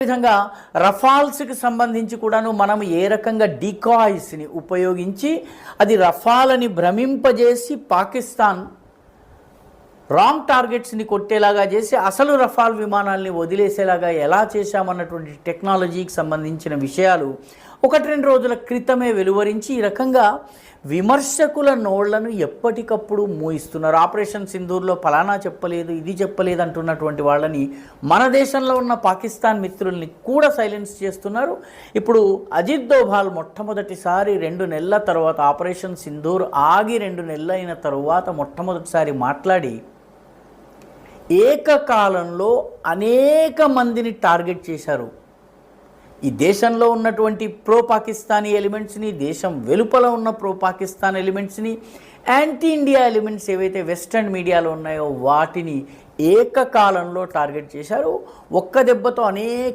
విధంగా రఫాల్స్కి సంబంధించి కూడాను మనం ఏ రకంగా డికాయిస్ని ఉపయోగించి అది రఫాలని భ్రమింపజేసి పాకిస్తాన్ రాంగ్ టార్గెట్స్ని కొట్టేలాగా చేసి అసలు రఫాల్ విమానాల్ని వదిలేసేలాగా ఎలా చేశామన్నటువంటి టెక్నాలజీకి సంబంధించిన విషయాలు ఒకటి రెండు రోజుల క్రితమే వెలువరించి ఈ రకంగా విమర్శకుల నోళ్ళను ఎప్పటికప్పుడు మూయిస్తున్నారు. ఆపరేషన్ సింధూర్లో ఫలానా చెప్పలేదు ఇది చెప్పలేదు అంటున్నటువంటి వాళ్ళని మన దేశంలో ఉన్న పాకిస్తాన్ మిత్రుల్ని కూడా సైలెన్స్ చేస్తున్నారు. ఇప్పుడు అజిత్ దోభాల్ మొట్టమొదటిసారి రెండు నెలల తర్వాత ఆపరేషన్ సింధూర్ ఆగి రెండు నెలలైన అయిన తరువాత మొట్టమొదటిసారి మాట్లాడి ఏకకాలంలో అనేక మందిని టార్గెట్ చేశారు. ఈ దేశంలో ఉన్నటువంటి ప్రో పాకిస్తానీ ఎలిమెంట్స్ని దేశం వెలుపల ఉన్న ప్రో పాకిస్తాన్ ఎలిమెంట్స్ని యాంటీ ఇండియా ఎలిమెంట్స్ ఏవైతే వెస్ట్రన్ మీడియాలో ఉన్నాయో వాటిని ఏకకాలంలో టార్గెట్ చేశారు. ఒక్క దెబ్బతో అనేక